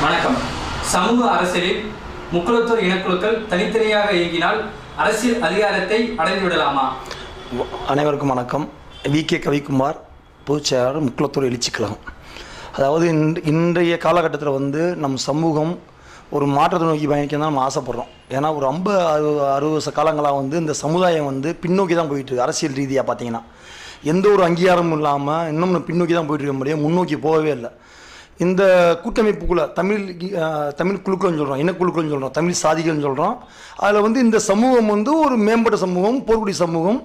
வணக்கம். சமூக அரசியலில் முக்குளத்தூர் இனக்குழுக்கள் தனித்தனியாக இயங்கினால் அரசியல் அதிகாரத்தை அடைந்துவிடலாமா அனைவருக்கும் வணக்கம். வி. கே. கவிக்குமார் பொதுச் செயலாளர் முக்குளத்தூர் எழுச்சி கழகம். அதாவது இன்- இன்றைய காலகட்டத்தில் வந்து நம் சமூகம் ஒரு மாற்றத்தை நோக்கி பயணிக்க தான் நம்ம ஆசைப்படுறோம். ஏன்னா ஒரு ரொம்ப அறுபது அறுபது காலங்களாக வந்து இந்த சமுதாயம் வந்து பின்னோக்கி தான் போயிட்டுருக்கு அரசியல் ரீதியாக பார்த்தீங்கன்னா எந்த ஒரு அங்கீகாரமும் இல்லாமல் இன்னும் பின்னோக்கி தான் போயிட்டு இருக்க முடியும். முன்னோக்கி போகவே இல்லை. இந்த கூட்டமைப்புக்குள்ளே தமிழ் தமிழ் குழுக்கள்னு சொல்கிறோம் இனக்குழுக்கள்னு சொல்கிறோம் தமிழ் சாதிகள்னு சொல்கிறோம் அதில் வந்து இந்த சமூகம் வந்து ஒரு மேம்பட்ட சமூகம் போர்க்குடி சமூகம்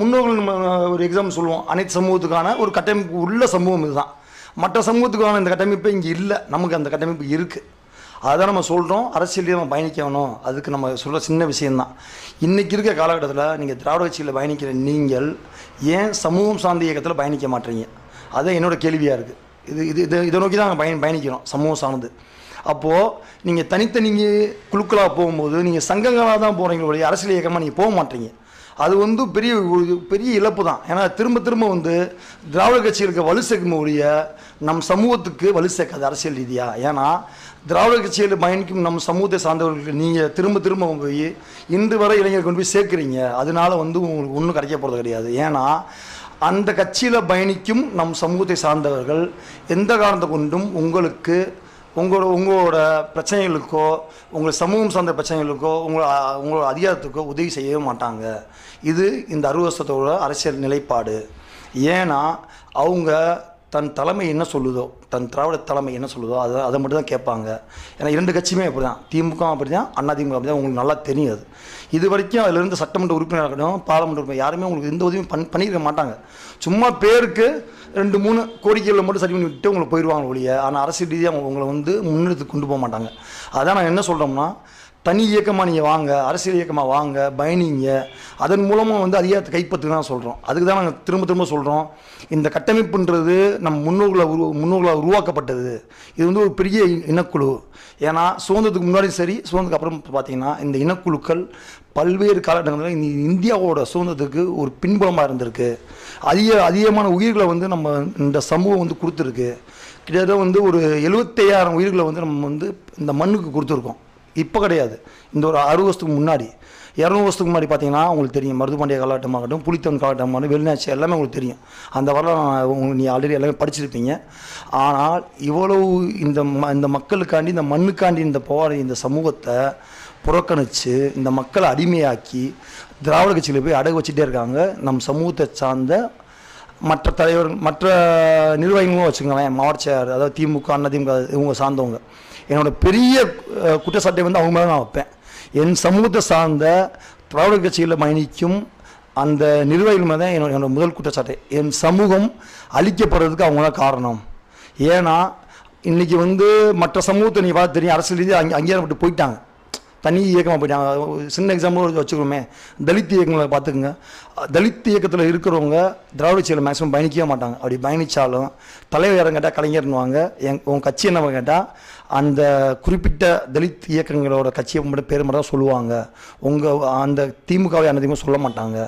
முன்னோர்கள் ஒரு எக்ஸாம் சொல்லுவோம். அனைத்து சமூகத்துக்கான ஒரு கட்டமைப்பு உள்ள சமூகம் இதுதான். மற்ற சமூகத்துக்கான இந்த கட்டமைப்பு இங்கே இல்லை. நமக்கு அந்த கட்டமைப்பு இருக்குது அதான் நம்ம சொல்கிறோம் அரசியல் நம்ம பயணிக்கணும் அதுக்கு நம்ம சொல்கிற சின்ன விஷயந்தான் இன்றைக்கி இருக்க காலகட்டத்தில் நீங்கள் திராவிட கட்சியில் பயணிக்கிற நீங்கள் ஏன் சமூகம் சார்ந்த இயக்கத்தில் பயணிக்க மாட்டீங்க? அதுதான் என்னோட கேள்வியாக இருக்குது இது இது இதை இதை நோக்கி தான் பயன் பயணிக்கிறோம் சமூகம் சார்ந்து. அப்போது நீங்கள் தனித்தனி குழுக்களாக போகும்போது நீங்கள் சங்கங்களாக தான் போகிறீங்க ஒழிய அரசியல் இயக்கமாக நீங்கள் போக மாட்டீங்க. அது வந்து பெரிய ஒரு பெரிய இழப்பு தான். ஏன்னா திரும்ப திரும்ப வந்து திராவிட கட்சிகளுக்கு வலு சேர்க்கும் ஒழிய நம் சமூகத்துக்கு வலு சேர்க்காது அரசியல் ரீதியாக ஏன்னா திராவிட கட்சியில் பயணிக்கும் நம் சமூகத்தை சார்ந்தவர்களுக்கு நீங்கள் திரும்ப திரும்ப போய் இன்று வரை இளைஞர் கொண்டு போய் சேர்க்குறீங்க. அதனால வந்து உங்களுக்கு ஒன்றும் கிடைக்க போகிறது கிடையாது. ஏன்னா அந்த கட்சியில் பயணிக்கும் நம் சமூகத்தை சார்ந்தவர்கள் எந்த காரணத்தை கொண்டும் உங்களுக்கு உங்களோட உங்களோட பிரச்சனைகளுக்கோ உங்கள் சமூகம் சார்ந்த பிரச்சனைகளுக்கோ உங்களோட உங்களோட அதிகாரத்துக்கோ உதவி செய்யவே மாட்டாங்க. இது இந்த அறுவசத்தோட அரசியல் நிலைப்பாடு. ஏன்னா அவங்க தன் தலைமை என்ன சொல்லுதோ தன் திராவிட தலைமை என்ன சொல்லுதோ அதை அதை மட்டும் தான் கேட்பாங்க. ஏன்னா இரண்டு கட்சியுமே அப்படி தான் திமுக அப்படி தான் அண்ணா திமுக அப்படி தான் உங்களுக்கு நல்லா தெரியும் அது. இது வரைக்கும் அதிலிருந்து சட்டமன்ற உறுப்பினர் இருக்கட்டும் பாராளுமன்ற உறுப்பினர் யாருமே உங்களுக்கு எந்த உதவியும் பண் பண்ணியிருக்க மாட்டாங்க. சும்மா பேருக்கு ரெண்டு மூணு கோரிக்கைகளை மட்டும் சரி பண்ணி விட்டு உங்களுக்கு போயிடுவாங்க ஒழிய ஆனால் அரசியல் ரீதியாக அவங்க உங்களை வந்து முன்னெடுத்து கொண்டு போக மாட்டாங்க. அதான் நான் என்ன சொல்கிறோம்னா தனி இயக்கமாக நீங்கள் வாங்க அரசியல் இயக்கமாக வாங்க பயணிங்க. அதன் மூலமாக வந்து அதிகாரத்தை கைப்பற்று தான் சொல்கிறோம் அதுக்கு தான் நாங்கள் திரும்ப திரும்ப சொல்கிறோம் இந்த கட்டமைப்புன்றது நம் முன்னோர்களை உரு முன்னோர்களால் உருவாக்கப்பட்டது. இது வந்து ஒரு பெரிய இனக்குழு. ஏன்னா சுதந்திரத்துக்கு முன்னாடியும் சரி சுதந்திரத்துக்கு அப்புறம் பார்த்தீங்கன்னா இந்த இனக்குழுக்கள் பல்வேறு காலகட்டங்களில் இந்த இந்தியாவோட சுதந்திரத்துக்கு ஒரு பின்புலமாக இருந்திருக்கு. அதிக அதிகமான உயிர்களை வந்து நம்ம இந்த சமூகம் வந்து கொடுத்துருக்கு. கிட்டத்தட்ட வந்து ஒரு எழுபத்தையாயிரம் உயிர்களை வந்து நம்ம வந்து இந்த மண்ணுக்கு கொடுத்துருக்கோம். இப்போ கிடையாது. இந்த ஒரு அறுபது வருஷத்துக்கு முன்னாடி இரநூறு வருஷத்துக்கு முன்னாடி பார்த்தீங்கன்னா உங்களுக்கு தெரியும். மருதுபாண்டிய காலகட்டமாகட்டும் புலித்தன் காலகட்டமாகட்டும் வெளிநாச்சு எல்லாமே உங்களுக்கு தெரியும். அந்த வரலாறு உங்களுக்கு நீ ஆல்ரெடி எல்லாமே படிச்சிருப்பீங்க. ஆனால் இவ்வளவு இந்த ம இந்த மக்களுக்காண்டி இந்த மண்ணுக்காண்டி இந்த போராடி இந்த சமூகத்தை புறக்கணித்து இந்த மக்களை அடிமையாக்கி திராவிட கட்சியில் போய் அடகு வச்சுட்டே இருக்காங்க. நம் சமூகத்தை சார்ந்த மற்ற தலைவர்கள் மற்ற நிர்வாகிகளும் வச்சுக்கோங்களேன் மாவட்ட செயலர் அதாவது திமுக அண்ணா திமுக இவங்க சார்ந்தவங்க. என்னோட பெரிய குற்றச்சாட்டை வந்து அவங்க மேலே நான் வைப்பேன். என் சமூகத்தை சார்ந்த திராவிட கட்சிகளில் பயணிக்கும் அந்த நிர்வாகிகள் மேலே தான் என்னோட என்னோட முதல் குற்றச்சாட்டு. என் சமூகம் அழிக்கப்படுறதுக்கு அவங்க தான் காரணம். ஏன்னா இன்றைக்கி வந்து மற்ற சமூகத்தை நீ பார்த்து தெரியும் அரசியல் ரீதியாக அங்கே அங்கீகாரப்பட்டு போயிட்டாங்க. தனி இயக்கமாக போயிட்டாங்க சின்ன எக்ஸாம்பிள் வச்சுக்கிறோமே தலித் இயக்கங்களை பார்த்துக்குங்க. தலித் இயக்கத்தில் இருக்கிறவங்க திராவிட கட்சியில் மேக்ஸிமம் பயணிக்கவே மாட்டாங்க. அப்படி பயணித்தாலும் தலைவர் யாரும் கேட்டால் கலைஞர்னுவாங்க எங் உங்கள் கட்சி என்ன கேட்டால் அந்த குறிப்பிட்ட தலித் இயக்கங்களோட கட்சியை மட்டும் பேர் மட்டும் தான் சொல்லுவாங்க. உங்கள் அந்த திமுகவை அதிகமாக சொல்ல மாட்டாங்க.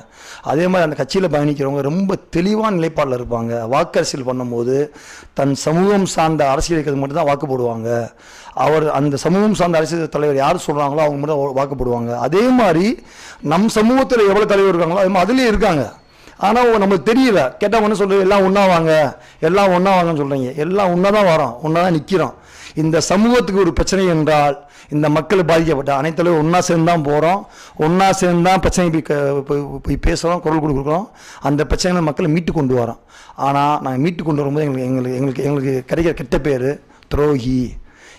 அதே மாதிரி அந்த கட்சியில் பயணிக்கிறவங்க ரொம்ப தெளிவான நிலைப்பாடில் இருப்பாங்க. வாக்கு அரசியல் பண்ணும்போது தன் சமூகம் சார்ந்த அரசியல் இயக்கத்துக்கு மட்டும் தான் வாக்கு போடுவாங்க. அவர் அந்த சமூகம் சார்ந்த அரசியல் தலைவர் யார் சொல்கிறாங்களோ அவங்க மட்டும் தான் வாக்கு போடுவாங்க அதே மாதிரி நம் சமூகத்தில் எவ்வளோ தலைவர் இருக்காங்களோ அது மாதிரி அதுலேயும் இருக்காங்க. ஆனால் நமக்கு தெரியல. கேட்டால் ஒன்று சொல்கிறது எல்லாம் ஒன்றா வாங்க. எல்லாம் ஒன்றா வாங்கன்னு சொல்கிறீங்க எல்லாம் ஒன்றா தான் வரோம். ஒன்றா தான் நிற்கிறோம் இந்த சமூகத்துக்கு ஒரு பிரச்சனை என்றால் இந்த மக்கள் பாதிக்கப்பட்ட அனைத்து ஒன்றா சேர்ந்து தான் போகிறோம் ஒன்றா சேர்ந்து தான் பிரச்சனை போய் போய் போய் பேசுகிறோம் குரல் கொடுக்குறோம். அந்த பிரச்சனைகளை மக்களை மீட்டு கொண்டு வரோம். ஆனால் நாங்கள் மீட்டு கொண்டு வரும்போது எங்களுக்கு எங்களுக்கு எங்களுக்கு எங்களுக்கு கிடைக்கிற கெட்ட பேர் துரோகி.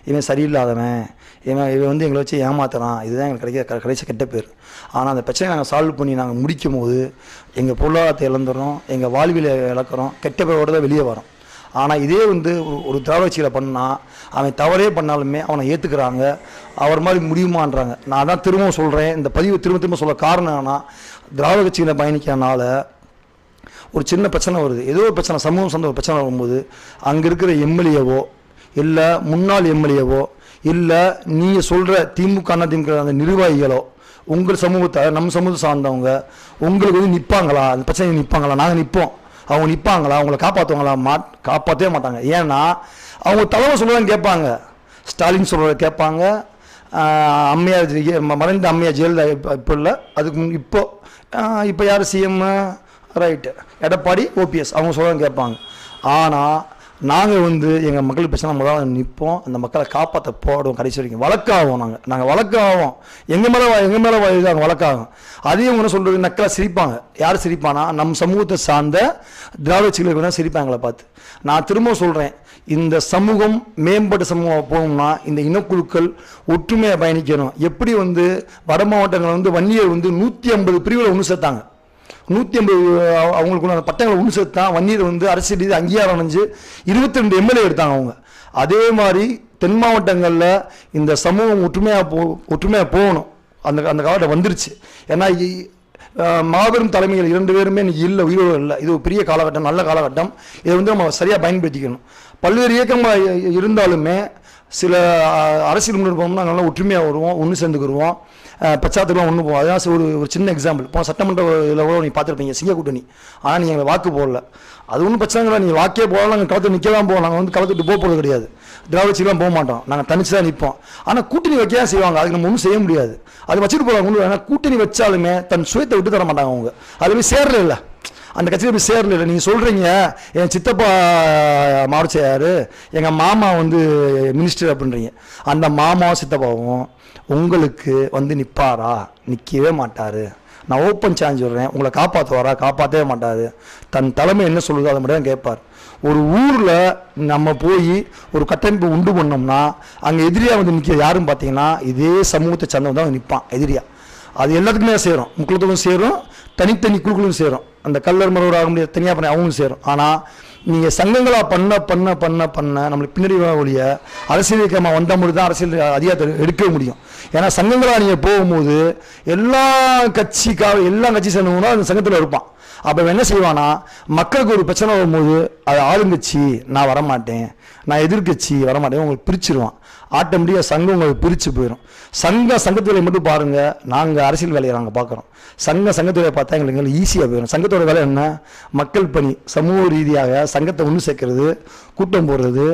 இவன் சரியில்லாதவன் இவன் இவன் வந்து எங்களை வச்சு ஏமாத்துறான். இதுதான் எங்களுக்கு கிடைக்க க- கெட்ட பேர். ஆனால் அந்த பிரச்சனையை நாங்கள் சால்வ் பண்ணி நாங்கள் முடிக்கும் போது எங்கள் பொருளாதாரத்தை இழந்துடுறோம் எங்கள் வாழ்வியலை இழக்கிறோம் கெட்ட பேரோட தான் வெளியே வரோம். ஆனால் இதே வந்து ஒரு- ஒரு திராவிட பண்ணால் அவன் தவறே பண்ணாலுமே அவனை ஏற்றுக்கிறாங்க அவர் மாதிரி முடியுமான்றாங்க. நான் தான் திரும்பவும் சொல்கிறேன் இந்த பதிவு திரும்ப திரும்ப சொல்ல காரணம் என்னன்னா திராவிட கட்சியில் பயணிக்கிறனால ஒரு சின்ன பிரச்சனை வருது. ஏதோ ஒரு பிரச்சனை சமூகம் சார்ந்த ஒரு பிரச்சனை வரும்போது அங்கே இருக்கிற எம்எல்ஏவோ இல்லை முன்னாள் எம்எல்ஏவோ இல்லை நீங்கள் சொல்கிற திமுக அண்ணா திமுக அந்த நிர்வாகிகளோ உங்கள் சமூகத்தை நம்ம சமூகத்தை சார்ந்தவங்க உங்களுக்கு வந்து நிற்பாங்களா அந்த பிரச்சனை நிற்பாங்களா நாங்கள் நிற்போம் அவங்க நிற்பாங்களா அவங்கள காப்பாற்றுவாங்களா மா காப்பாற்றவே மாட்டாங்க. ஏன்னா அவங்க தலைவர் சொல்லுவாங்கன்னு கேட்பாங்க. ஸ்டாலின் சொல்கிறத கேட்பாங்க. அம்மையார் மறைந்த அம்மையார் ஜெயலலிதா இப்போ இல்லை. அதுக்கு முன் இப்போ இப்போ யார் சிஎம் ரைட்டு. எடப்பாடி ஓபிஎஸ் அவங்க சொல்ல கேட்பாங்க. ஆனால் நாங்கள் வந்து எங்கள் மக்கள் பிரச்சனை முதல்ல நிற்போம் அந்த மக்களை காப்பாற்ற போடுவோம் கடைசி வரைக்கும் வழக்காகும் நாங்கள் நாங்கள் வழக்காகும் எங்கள் மேலே எங்கள் மேலே இதாகும் வழக்காகும். அதையும் ஒன்று சொல்கிறது நக்கலாக சிரிப்பாங்க. யார் சிரிப்பானா? நம் சமூகத்தை சார்ந்த திராவிட சிகளுக்கு தான் சிரிப்பாங்களே பார்த்து. நான் திரும்ப சொல்கிறேன் இந்த சமூகம் மேம்பட்ட சமூகம் போகணும்னா இந்த இனக்குழுக்கள் ஒற்றுமையாக பயணிக்கணும். எப்படி வந்து வட மாவட்டங்கள் வந்து வன்னியர் வந்து நூற்றி ஐம்பது பிரிவில் ஒன்று சேர்த்தாங்க. நூற்றி ஐம்பது அவங்களுக்கு பட்டங்களை ஒன்று சேர்த்து தான் வன்னியர் வந்து அரசியல் ரீதி அங்கீகாரம் அடைஞ்சு இருபத்தி ரெண்டு எம்எல்ஏ எடுத்தாங்க அவங்க. அதே மாதிரி தென் மாவட்டங்களில் இந்த சமூகம் ஒற்றுமையாக போ ஒற்றுமையாக போகணும். அந்த அந்த காலத்தில் வந்துருச்சு. ஏன்னா மாபெரும் தலைமைகள் இரண்டு பேருமே இன்னைக்கு இல்லை உயிரோடு இல்லை. இது ஒரு பெரிய காலகட்டம் நல்ல காலகட்டம். இதை வந்து நம்ம சரியாக பயன்படுத்திக்கணும். பல்வேறு இயக்கமாக இருந்தாலுமே சில அரசியல் முன்னெடுப்போம்னா நாங்கள் நல்லா ஒற்றுமையாக வருவோம் ஒன்று சேர்ந்துக்கிடுவோம் பச்சாத்துலாம் ஒன்று போகும் அதான் ஒரு ஒரு சின்ன எக்ஸாம்பிள் போன சட்டமன்ற இதில் கூட நீங்கள் பார்த்துருப்பீங்க சிங்க கூட்டணி ஆனால் நீங்கள் எங்களை வாக்கு போடல. அது ஒன்றும் பிரச்சனை இல்லை நீங்கள் வாக்கே போகலாம் நாங்கள் களத்தில் நிற்க தான் போவோம் நாங்கள் வந்து களத்துட்டு போக போகிறது கிடையாது. திராவிடச்சிலாம் போக மாட்டோம். நாங்கள் தனிச்சு தான் நிற்போம் ஆனால் கூட்டணி வைக்க தான் செய்வாங்க. அதுக்கு நம்ம ஒன்றும் செய்ய முடியாது. அது வச்சுட்டு போகிறாங்க ஒன்றும் ஆனால் கூட்டணி வச்சாலுமே தன் சுயத்தை விட்டு தர மாட்டாங்க அவங்க. அது போய் சேரல இல்லை. அந்த கட்சியில் போய் சேரல இல்லை. நீங்கள் சொல்கிறீங்க என் சித்தப்பா மாவட்டச்சாரு எங்கள் மாமா வந்து மினிஸ்டர் அப்படின்றீங்க. அந்த மாமாவும் சித்தப்பாவும் உங்களுக்கு வந்து நிற்பாரா நிற்கவே மாட்டார். நான் ஓப்பன் சேலஞ்ச் விடுறேன் உங்களை காப்பாற்றுவாரா காப்பாற்றவே மாட்டார். தன் தலைமை என்ன சொல்லுதோ அதை மட்டும் தான் கேட்பார். ஒரு ஊரில் நம்ம போய் ஒரு கட்டமைப்பு உண்டு பண்ணோம்னா அங்கே எதிரியாக வந்து நிற்க யாருன்னு பார்த்தீங்கன்னா இதே சமூகத்தை சார்ந்தவன் தான் நிற்பான் எதிரியா. அது எல்லாத்துக்குமே சேரும். முக்குளத்துக்கும் சேரும். தனித்தனி குழுக்களும் சேரும். அந்த கல்லர் மரவராக முடியாது தனியாக பண்ண அவங்களும் சேரும். ஆனால் நீங்கள் சங்கங்களாக பண்ண பண்ண பண்ண பண்ண நம்மளுக்கு பின்னாடி ஒழிய அரசியல் வந்த மொழி தான் அரசியல் அதிகாரத்தை எடுக்க முடியும். ஏன்னா சங்கங்களாக நீங்கள் போகும்போது எல்லா கட்சிக்காக எல்லா கட்சி சேர்ந்தவங்களும் அந்த சங்கத்தில் இருப்பான். அப்போ என்ன செய்வானா மக்களுக்கு ஒரு பிரச்சனை வரும்போது அது ஆளுங்கட்சி நான் வரமாட்டேன். நான் எதிர்க்கட்சி வரமாட்டேன். உங்களுக்கு பிரிச்சிருவான். ஆட்டோமேட்டிக்காக சங்கம் உங்களுக்கு பிரித்து போயிடும் சங்க சங்கத்துறையை மட்டும் பாருங்கள் நாங்கள் அரசியல் வேலையை நாங்கள் பார்க்குறோம். சங்க சங்கத்துறையை பார்த்தா எங்களுக்கு ஈஸியாக போயிடும் சங்கத்தோட வேலை என்ன? மக்கள் பணி சமூக ரீதியாக சங்கத்தை ஒன்று சேர்க்கறது கூட்டம் போடுறது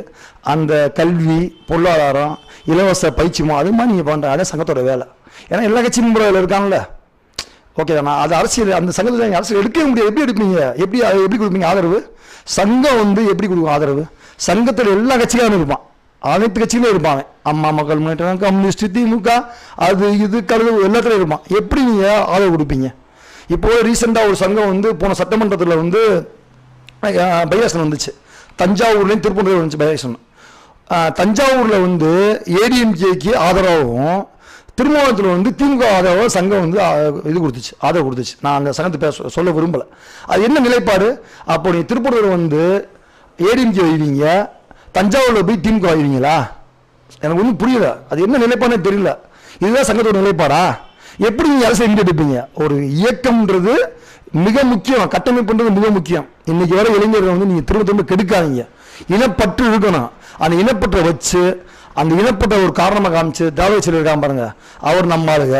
அந்த கல்வி பொருளாதாரம் இலவச பயிற்சிமோ அது மாதிரி நீங்கள் பண்ணுற அதே சங்கத்தோட வேலை. ஏன்னா எல்லா கட்சியும் முறையில் இருக்காங்கல்ல. ஓகே நான் அது அரசியல் அந்த சங்கத்தில் நீங்கள் அரசியல் எடுக்கவே முடியாது. எப்படி எடுப்பீங்க? எப்படி அது எப்படி கொடுப்பீங்க ஆதரவு? சங்கம் வந்து எப்படி கொடுக்கும் ஆதரவு? சங்கத்தில் எல்லா கட்சிக்காரும் இருப்பான். அனைத்து கட்சியிலும் இருப்பாங்க அம்மா மக்கள் முன்னேற்றம் கம்யூனிஸ்ட் திமுக அது இது கருது எல்லாத்துலையும் இருப்பான். எப்படி நீங்கள் ஆதரவு கொடுப்பீங்க? இப்போ ரீசெண்டாக ஒரு சங்கம் வந்து போன சட்டமன்றத்தில் வந்து பைலாசன் வந்துச்சு. தஞ்சாவூர்லேயும் திருப்பூர்லேயும் வந்துச்சு பைலாசன் தஞ்சாவூரில் வந்து ஏடிஎம்கேக்கு ஆதரவாகவும் திருமணத்தில் வந்து திமுக ஆதரவாக சங்கம் வந்து இது கொடுத்துச்சு ஆதரவு கொடுத்துச்சு. நான் அந்த சங்கத்தை பேச சொல்ல விரும்பலை. அது என்ன நிலைப்பாடு? அப்போ நீ திருப்பூரில் வந்து ஏடிஎம்கே வைவீங்க தஞ்சாவூரில் போய் திமுக வைவீங்களா எனக்கு ஒன்றும் புரியல. அது என்ன நிலைப்பாடுனே தெரியல. இதுதான் சங்கத்தோட நிலைப்பாடா? எப்படி நீங்கள் அரசு எங்கே எடுப்பீங்க? ஒரு இயக்கம்ன்றது மிக முக்கியம். கட்டமைப்புன்றது மிக முக்கியம். இன்னைக்கு வர இளைஞர்கள் வந்து நீங்கள் திரும்ப திரும்ப கெடுக்காதீங்க. இனப்பற்று இருக்கணும். அந்த இனப்பற்றை வச்சு அந்த இனப்பற்ற ஒரு காரணமாக காமிச்சு திராவிட செல்வி இருக்காம பாருங்க. அவர் நம்ம ஆளுங்க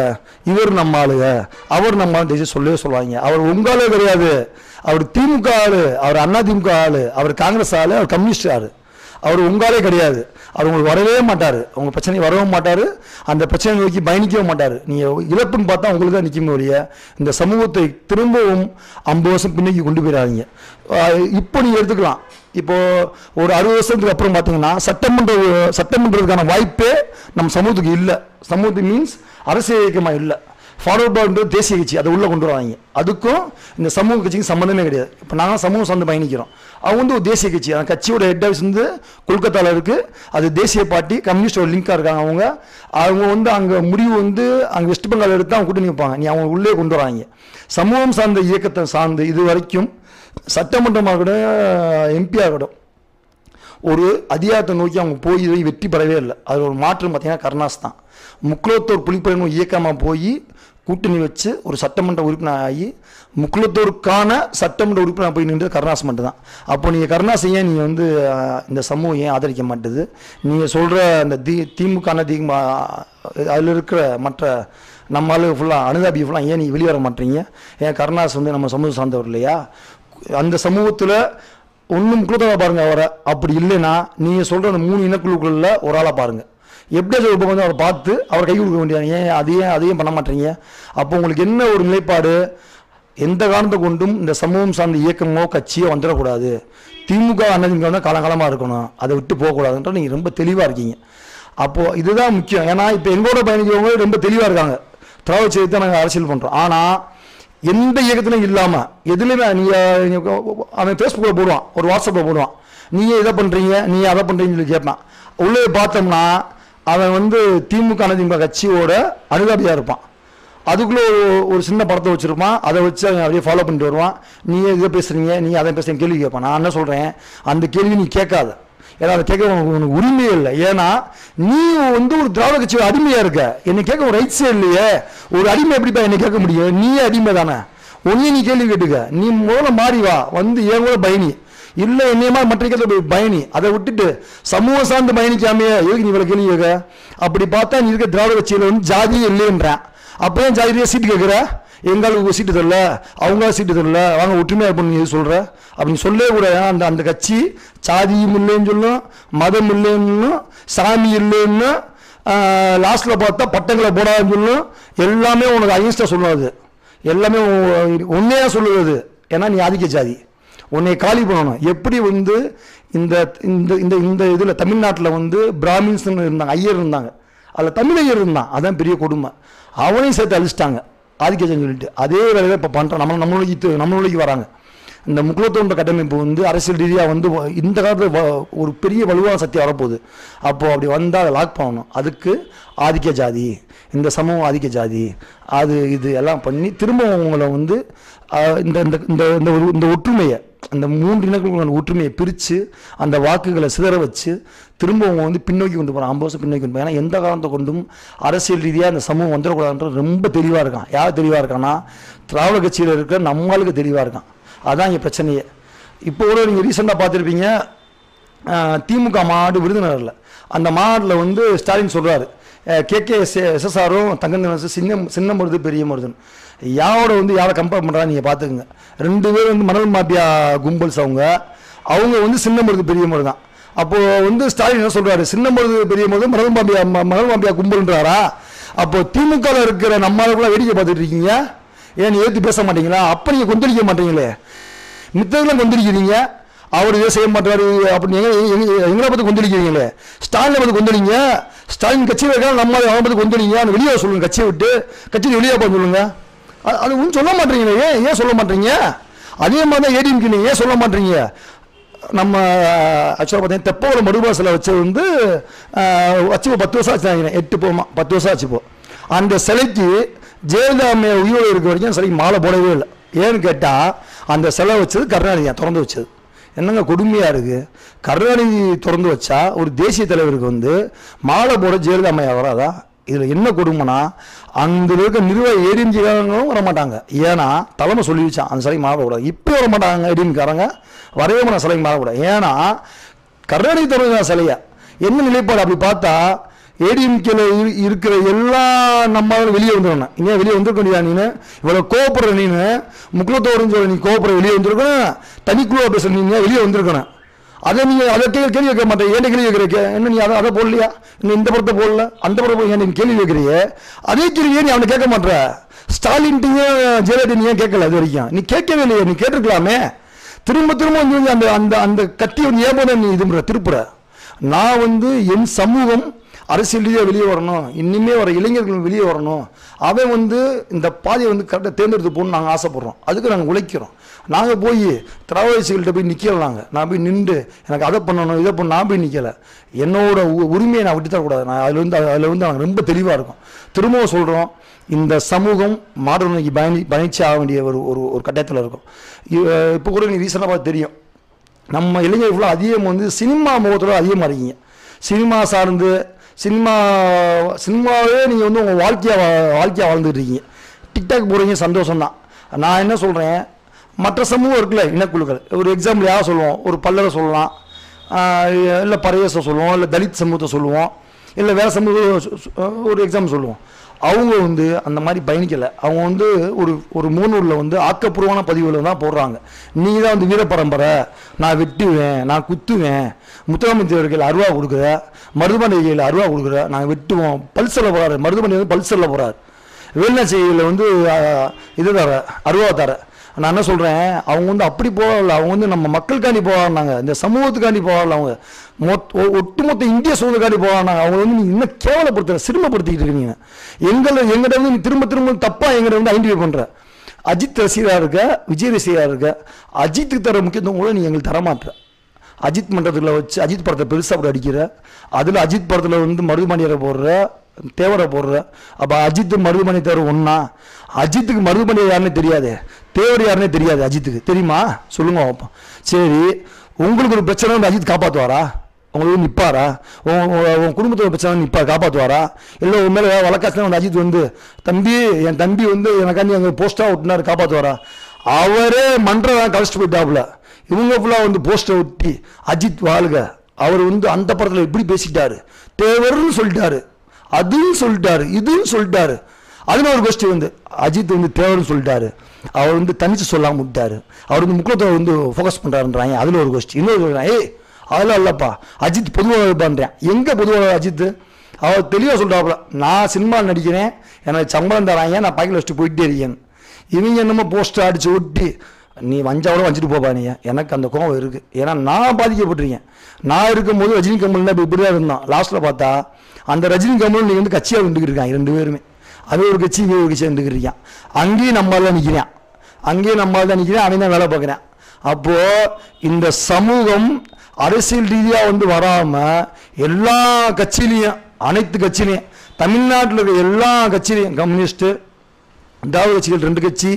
இவர் நம்ம ஆளுங்க அவர் நம்ம ஆளுன்னு சொல்லவே சொல்லுவாங்க. அவர் உங்காலே கிடையாது. அவர் திமுக ஆளு அவர் அண்ணா திமுக ஆளு அவர் காங்கிரஸ் ஆளு அவர் கம்யூனிஸ்ட் ஆளு. அவர் உங்களாலே கிடையாது. அவர் உங்களுக்கு வரவே மாட்டார். உங்கள் பிரச்சனை வரவும் மாட்டார். அந்த பிரச்சனை நோக்கி பயணிக்கவும் மாட்டார். நீங்கள் இழப்புன்னு பார்த்தா உங்களுக்கு தான் நிற்கும் ஒழிய இந்த சமூகத்தை திரும்பவும் ஐம்பது வருஷம் பின்னோக்கி கொண்டு போயிடாதீங்க. இப்போ நீங்கள் எடுத்துக்கலாம். இப்போது ஒரு அறுபது வருஷத்துக்கு அப்புறம் பார்த்தீங்கன்னா சட்டமன்ற சட்டமன்றதுக்கான வாய்ப்பே நம்ம சமூகத்துக்கு இல்லை. சமூகத்துக்கு மீன்ஸ் அரசியல் இயக்கமாக இல்லை. ஃபார்வர்ட் பால்ன்றது தேசிய கட்சி அதை உள்ளே கொண்டு வராங்க அதுக்கும் இந்த சமூக கட்சிக்கும் சம்மந்தமே கிடையாது. இப்போ நாங்கள் சமூகம் சார்ந்து பயணிக்கிறோம். அவங்க வந்து ஒரு தேசிய கட்சி. அந்த கட்சியோட ஹெட் ஆஃபீஸ் வந்து கொல்கத்தாவில் இருக்குது அது தேசிய பார்ட்டி கம்யூனிஸ்டோட லிங்காக இருக்காங்க அவங்க. அவங்க வந்து அங்கே முடிவு வந்து அங்கே வெஸ்ட் பெங்கால் எடுத்து அவங்க கூட்டணி வைப்பாங்க. நீ அவங்க உள்ளே கொண்டு வராங்க. சமூகம் சார்ந்த இயக்கத்தை சார்ந்து இது வரைக்கும் சட்டமன்றமாக கூட எம்பியாக இருக்கட்டும் ஒரு அதிகாரத்தை நோக்கி அவங்க போய் வெற்றி பெறவே இல்லை. அது ஒரு மாற்றம் பார்த்தீங்கன்னா கருணாஸ் தான். முக்குலத்தோர் புலிப்பயணம் இயக்கமாக போய் கூட்டணி வச்சு ஒரு சட்டமன்ற உறுப்பினர் ஆகி முக்குளத்தோருக்கான சட்டமன்ற உறுப்பினர் போய் நின்று கருணாஸ் மட்டும் தான் அப்போ நீங்கள் கருணாஸ் ஏன் நீங்கள் வந்து இந்த சமூகம் ஏன் ஆதரிக்க மாட்டுது? நீங்கள் சொல்கிற அந்த தி திமுகான திமுக அதில் இருக்கிற மற்ற நம்ம ஆளு ஃபுல்லாக அனுதாபி ஃபுல்லாக ஏன் நீ வெளியே வர மாட்டீங்க? ஏன் கருணாஸ் வந்து நம்ம சமூகம் சார்ந்தவர் இல்லையா? அந்த சமூகத்தில் ஒன்றும் குழுத்தவ பாருங்கள் அவரை. அப்படி இல்லைன்னா நீங்கள் சொல்கிற அந்த மூணு இனக்குழுக்களில் ஒரு ஆளாக பாருங்கள் எப்படி அது இப்போ வந்து அவரை பார்த்து அவர் கை கொடுக்க வேண்டியது ஏன் அதையும் அதையும் பண்ண மாட்டீங்க அப்போ உங்களுக்கு என்ன ஒரு நிலைப்பாடு? எந்த காரணத்தை கொண்டும் இந்த சமூகம் சார்ந்த இயக்கமோ கட்சியோ வந்துடக்கூடாது. திமுக அண்ணதிமுக வந்து காலங்காலமாக இருக்கணும். அதை விட்டு போகக்கூடாதுன்ற நீங்கள் ரொம்ப தெளிவாக இருக்கீங்க. அப்போது இதுதான் முக்கியம். ஏன்னா இப்போ எங்களோட பயணிக்கிறவங்க ரொம்ப தெளிவாக இருக்காங்க. திராவிட செய்தி தான் நாங்கள் அரசியல் பண்ணுறோம் ஆனால் எந்த இயக்கத்திலும் இல்லாமல் எதுலையுமே நீங்கள் அவன் ஃபேஸ்புக்கில் போடுவான். ஒரு வாட்ஸ்அப்பில் போடுவான். நீங்கள் இதை பண்ணுறீங்க நீ அதை பண்ணுறீங்கன்னு சொல்லி கேட்பான். உள்ளே பார்த்தோம்னா அவன் வந்து திமுக அதிமுக கட்சியோட அனுகாபியாக இருப்பான். அதுக்குள்ளே ஒரு ஒரு சின்ன படத்தை வச்சுருப்பான். அதை வச்சு அவன் அப்படியே ஃபாலோ பண்ணிட்டு வருவான். நீ இதை பேசுகிறீங்க நீ அதை பேசுகிறீங்க கேள்வி கேட்பான். நான் என்ன சொல்கிறேன் அந்த கேள்வி நீ கேட்காத. ஏன்னா அதை கேட்க உனக்கு உரிமையே இல்லை. ஏன்னா நீ வந்து ஒரு திராவிட கட்சியோட அடிமையாக இருக்க. என்னை கேட்க ஒரு ரைட்ஸே இல்லையே. ஒரு அடிமை எப்படிப்பா என்னை கேட்க முடியும்? நீயே அடிமை தானே ஒன்றே நீ கேள்வி கேட்டுக்க. நீ முதல்ல மாறி வா. வந்து ஏன் கூட பயணி. இல்லை என்னையமா மற்ற பயணி. அதை விட்டுட்டு சமூகம் சார்ந்து பயணிக்காமையே எதுக்கு நீ இவ்வளோ கேள்வி கேட்க? அப்படி பார்த்தா நீ இருக்க திராவிட கட்சியில் வந்து ஜாதியே இல்லைன்ற. அப்போ ஏன் ஜாதியாக சீட்டு கேட்குற? எங்களுக்கு சீட்டு தரல அவங்க சீட்டு தரல வாங்க ஒற்றுமையாக இருப்போம் நீ சொல்கிற அப்படின்னு சொல்லவே கூட அந்த அந்த கட்சி சாதியும் இல்லைன்னு சொல்லும் மதம் இல்லைன்னு சாமி இல்லைன்னு லாஸ்ட்டில் பார்த்தா பட்டங்களை போடாதுன்னு சொல்லும். எல்லாமே உனக்கு அகின்ஸ்டாக சொல்லாது எல்லாமே உண்மையாக சொல்லுவது ஏன்னா நீ ஆதிக்க ஜாதி. உன்னை காலி பண்ணணும். எப்படி வந்து இந்த இந்த இந்த இந்த இதில் தமிழ்நாட்டில் வந்து பிராமின்ஸ்னு இருந்தாங்க ஐயர் இருந்தாங்க. அதில் தமிழ் ஐயர் இருந்தான். அதான் பெரிய கொடுமை. அவனையும் சேர்த்து அழிச்சிட்டாங்க. ஆதிக்கஜன் சொல்லிட்டு. அதே வேலையை இப்போ பண்ணுறோம் நம்ம நம்மளுக்கு நம்மளுக்கு வராங்க. இந்த முக்குலத்தோன்ற கட்டமைப்பு வந்து அரசியல் ரீதியாக வந்து இந்த காலத்தில் ஒரு பெரிய வலுவான சக்தி வரப்போகுது. அப்போது அப்படி வந்தால் அதை லாக் பண்ணணும். அதுக்கு ஆதிக்க ஜாதி இந்த சமூகம் ஆதிக்க ஜாதி அது இது எல்லாம் பண்ணி திரும்ப உங்களை வந்து இந்த இந்த இந்த இந்த ஒரு இந்த ஒற்றுமையை அந்த மூன்று இனங்களுக்கான ஒற்றுமையை பிரித்து அந்த வாக்குகளை சிதற வச்சு திரும்ப அவங்க வந்து பின்னோக்கி கொண்டு போகிறான் ஐம்பது வருஷம் பின்னோக்கி கொண்டு போகிறான் ஏன்னா எந்த காலத்தை கொண்டும் அரசியல் ரீதியாக அந்த சமூகம் வந்துடக்கூடாதுன்றது ரொம்ப தெளிவாக இருக்கான். யார் தெளிவாக இருக்கான்னா திராவிட கட்சியில் இருக்கிற நம்மளுக்கு தெளிவாக இருக்கான். அதான் இங்கே பிரச்சனையே. இப்போ கூட நீங்கள் ரீசெண்டாக பார்த்துருப்பீங்க திமுக மாநாடு விருதுநகரில். அந்த மாநாட்டில் வந்து ஸ்டாலின் சொல்கிறாரு கே கே எஸ்எஸ்ஆரும் தங்கந்தனசு சின்ன சின்ன மருது பெரிய மருதுன்னு யாரோட வந்து யாரை கம்பேர் பண்ணுறாங்க நீங்கள் பார்த்துக்குங்க. ரெண்டு பேரும் வந்து மணல் மாபியா கும்பல்ஸ் அவங்க. அவங்க வந்து சின்ன மருது பெரிய மருது தான். அப்போது வந்து ஸ்டாலின் என்ன சொல்கிறாரு சின்ன மருது பெரிய மருது மணல் மாபியா ம- மணல் மாப்பியா கும்பல்ன்றாரா? அப்போ திமுகவில் இருக்கிற நம்மளுக்குலாம் வேடிக்கை பார்த்துட்டு இருக்கீங்க. ஏன் ஏற்றி பேச மாட்டீங்களா? அப்போ நீங்கள் கொந்தளிக்க மாட்டீங்களே. மித்ததெல்லாம் கொந்தளிக்கிறீங்க அவர் இதை செய்ய மாட்டாரு. அப்படின்னு எங்க- எங்களை பார்த்து கொந்தளிக்கிறீங்களே? ஸ்டாலினை பார்த்து கொந்தளிங்க. ஸ்டாலின் கட்சியில் இருக்காங்க நம்ம அவனை பார்த்து கொந்தளிங்க. வெளியே சொல்லுங்கள் கட்சியை விட்டு. கட்சியில் வெளியே போக சொல்லுங்கள் அது- அது ஒன்றும் சொல்ல மாட்டீங்களே ஏன் ஏன் சொல்ல மாட்டீங்க? அதே மாதிரி தான் ஏடிஎம்கே ஏன் சொல்ல மாட்டீங்க? நம்ம ஆக்சுவலாக பார்த்தீங்கன்னா தெப்போல மடுபாசில் வச்சது வந்து வச்சு பத்து வருஷம் ஆச்சு நினைக்கிறேன். எட்டு போமா பத்து வருஷம் ஆச்சு இப்போ. அந்த சிலைக்கு ஜெயலலிதா அம்மையை உயிரோடு இருக்க வரைக்கும் சிலைக்கு மாலை போடவே இல்லை. ஏன்னு கேட்டால் அந்த சிலை வச்சது கருணாநிதி திறந்து வச்சது. என்னங்க கொடுமையாக இருக்குது கருணாநிதி திறந்து வச்சா ஒரு தேசிய தலைவருக்கு வந்து மாலை போட ஜெயலலிதா அம்மையா வராதா? இதில் என்ன கொடுமைனா அங்கே இருக்க நிர்வாக ஏடிஎம்ஜிக்காரங்களும் வர மாட்டாங்க ஏன்னா தலைமை சொல்லிடுச்சான் அந்த சிலைக்கு மாறக்கூடாது இப்போ வர மாட்டாங்க ஏடிஎம்காரங்க வரவே மாட்டாங்க சிலைக்கு மாறக்கூடாது ஏன்னா கருணாநிதி தலைவர் சிலையை என்ன நிலைப்பாடு அப்படி பார்த்தா ஏடிஎம்கேல இருக்கிற எல்லா நம்ம வெளியே வந்துடணும். இங்கே வெளியே வந்திருக்க முடியாது நீனு. இவ்வளோ கோபப்படுற நீனு. முக்குலத்தோடுன்னு சொல்ல நீ கோபப்படுற வெளியே வந்திருக்கணும். தனிக்குழுவாக பேசுகிற நீங்க வெளியே வந்திருக்கணும். அதை நீ அதை கேள்வி கேள்வி கேட்க மாட்டேன். ஏன் கேள்வி வைக்கிறக்க என்ன நீ அதை அதை போடலையா? இன்னும் இந்த படத்தை போடல? அந்த படத்தை போய் ஏன் நீ கேள்வி கேட்குறீங்க அதே கேள்வி நீ அவனை கேட்க மாட்ற ஸ்டாலின்ட்டையும் ஜெயலலிதா நீ ஏன் கேட்கல இது வரைக்கும்? நீ கேட்கவே இல்லையே. நீ கேட்டிருக்கலாமே. திரும்ப திரும்ப வந்து அந்த அந்த அந்த கத்தி வந்து ஏன் போத நீ இதுன்ற திருப்புற. நான் வந்து என் சமூகம் அரசியல் ரீதியாக வெளியே வரணும். இன்னுமே வர இளைஞர்கள் வெளியே வரணும். அவன் வந்து இந்த பாதையை வந்து கரெக்டாக தேர்ந்தெடுத்து போகணும்னு நாங்கள் ஆசைப்பட்றோம். அதுக்கு நாங்கள் உழைக்கிறோம். நாங்கள் போய் திராவிடசிகள்கிட்ட போய் நிற்கல நாங்கள் நான் போய் நின்று எனக்கு அதை பண்ணணும் இதை பண்ண நான் போய் நிற்கலை என்னோட உ- உரிமையை நான் விட்டு தரக்கூடாது நான் அதில் வந்து அதில் வந்து நாங்கள் ரொம்ப தெளிவாக இருக்கும். திரும்பவும் சொல்கிறோம் இந்த சமூகம் மாடல் நோக்கி பயணி பயணிச்சு ஆக வேண்டிய ஒரு ஒரு ஒரு கட்டாயத்தில் இருக்கும். இப்போ கூட நீ ரீசெண்டாக பார்த்து தெரியும். நம்ம இளைஞர் ஃபுல்லாக அதிகம் வந்து சினிமா முகத்தோட அதிகமாக இருக்கீங்க. சினிமா சார்ந்து சினிமா சினிமாவே நீங்கள் வந்து உங்கள் வாழ்க்கையாக வாழ்க்கையாக வாழ்ந்துட்டு இருக்கீங்க டிக்டாக் போகிறீங்க சந்தோஷம் தான் நான் என்ன சொல்கிறேன் மற்ற சமூகம் இருக்குல்ல இனக்குழுக்கள். ஒரு எக்ஸாம்பிள் யார் சொல்லுவோம்? ஒரு பல்லரை சொல்லலாம். இல்லை பரையசை சொல்லுவோம் இல்லை தலித் சமூகத்தை சொல்லுவோம் இல்லை வேறு சமூகம் ஒரு எக்ஸாம்பிள் சொல்லுவோம். அவங்க வந்து அந்த மாதிரி பயணிக்கலை. அவங்க வந்து ஒரு ஒரு மூணூரில் வந்து ஆக்கப்பூர்வமான பதிவுகளை தான் போடுறாங்க. நீ தான் வந்து வீர பரம்பரை நான் வெட்டுவேன் நான் குத்துவேன் முத்துராமத்தேவர்கள் அருவா கொடுக்குற மருதுபாண்டிகையில் அருவா கொடுக்குற நாங்கள் வெட்டுவோம் பல்சரில் போகிறாரு மருதுமனை வந்து பல்சரில் போகிறார் வேலுநாச்சியில் வந்து இது தர அருவா தர. நான் என்ன சொல்கிறேன் அவங்க வந்து அப்படி போகல. அவங்க வந்து நம்ம மக்களுக்காண்டி போகிறாங்க இந்த சமூகத்துக்காண்டி போகல அவங்க. மொத் ஒ- ஒட்டுமொத்த இந்திய சூழலுக்காண்டி போகிறாங்க அவங்க வந்து நீங்க இன்னும் கேவலப்படுத்துகிற சிறுமப்படுத்திக்கிட்டு இருக்கீங்க. எங்களை எங்கிட்ட வந்து நீ திரும்ப திரும்ப தப்பாக எங்கிட்ட வந்து ஐடென்டிஃபை பண்ணுற அஜித் ரசிகராக இருக்க விஜய் ரசிகராக இருக்க அஜித்துக்கு தர முக்கியத்துவம் கூட நீ எங்களுக்கு தரமாட்டுற. அஜித் மன்றத்தில் வச்சு அஜித் படத்தை பெருசாக கூட அடிக்கிற அதில் அஜித் படத்தில் வந்து மருதுமணியரை போடுற தேவரை போடுற அப்போ அஜித் மருதுமணி தேவர் ஒன்றா அஜித்துக்கு மருதுமணி யாருன்னே தெரியாது. தேவர் யாருன்னே தெரியாது அஜித்துக்கு. தெரியுமா? சொல்லுங்க பார்ப்போம் சரி உங்களுக்கு ஒரு பிரச்சனை வந்து அஜித் காப்பாற்றுவாரா உங்களுக்கு நிற்பாரா உன் உன் குடும்பத்தோட பிரச்சனை நிற்பா காப்பாற்றுவாரா இல்லை உன் மேலே வழக்காசினா வந்து அஜித் வந்து தம்பி என் தம்பி வந்து எனக்காண்டி அங்கே போஸ்ட்டாக விட்டுனாரு காப்பாற்றுவாரா அவரே மன்றம் கழிச்சிட்டு போயிட்டாப்புல. இவங்க ஃபுல்லாக வந்து போஸ்டர் ஒட்டி அஜித் வாழ்க அவர் வந்து அந்த படத்தில் இப்படி பேசிட்டாரு. தேவர்னு சொல்லிட்டாரு. அதுவும் சொல்லிட்டாரு இதுன்னு சொல்லிட்டாரு. அதில் ஒரு கோஷ்டி வந்து அஜித் வந்து தேவர்னு சொல்லிட்டாரு. அவர் வந்து தனிச்சு சொல்லாம விட்டாரு. அவர் வந்து முக்கியத்துவம் வந்து ஃபோக்கஸ் பண்ணுறாருன்றாங்க அதில் ஒரு கோஷ்டி இன்னொரு சொல்றாங்க, ஏய் அதெல்லாம் இல்லைப்பா. அஜித் பொதுவாக பண்ணுறேன் எங்கே பொதுவாக அஜித்? அவர் தெளிவாக சொல்கிறாப்புல நான் சினிமா நடிக்கிறேன். எனக்கு சம்பளம் தராங்க. நான் பக்கத்தில் வச்சுட்டு போயிட்டே இருக்கேன். இவங்க என்னமோ போஸ்டர் அடிச்சு ஒட்டி நீ வஞ்சாவோட வஞ்சிட்டு போப்பா நீ. எனக்கு அந்த கோவம் இருக்குது ஏன்னா நான் பாதிக்கப்பட்டிருக்கேன். நான் இருக்கும்போது ரஜினி கமல்னா இப்போ இப்படி தான் இருந்தான் லாஸ்ட்டில் பார்த்தா அந்த ரஜினி கமல் நீ வந்து கட்சியாக வந்துக்கிட்டு இருக்கான் ரெண்டு பேருமே. அது ஒரு கட்சி இங்கே ஒரு கட்சியாக இருந்துக்கிட்டு அங்கேயும் அங்கேயும் தான் நிற்கிறேன் அங்கேயும் நம்மளால தான் நிற்கிறேன் அவன் தான் வேலை பார்க்குறேன். அப்போது இந்த சமூகம் அரசியல் ரீதியாக வந்து வராமல் எல்லா கட்சியிலையும் அனைத்து கட்சியிலையும் தமிழ்நாட்டில் இருக்க எல்லா கட்சியிலையும் கம்யூனிஸ்ட்டு திராவிட கட்சிகள் ரெண்டு கட்சி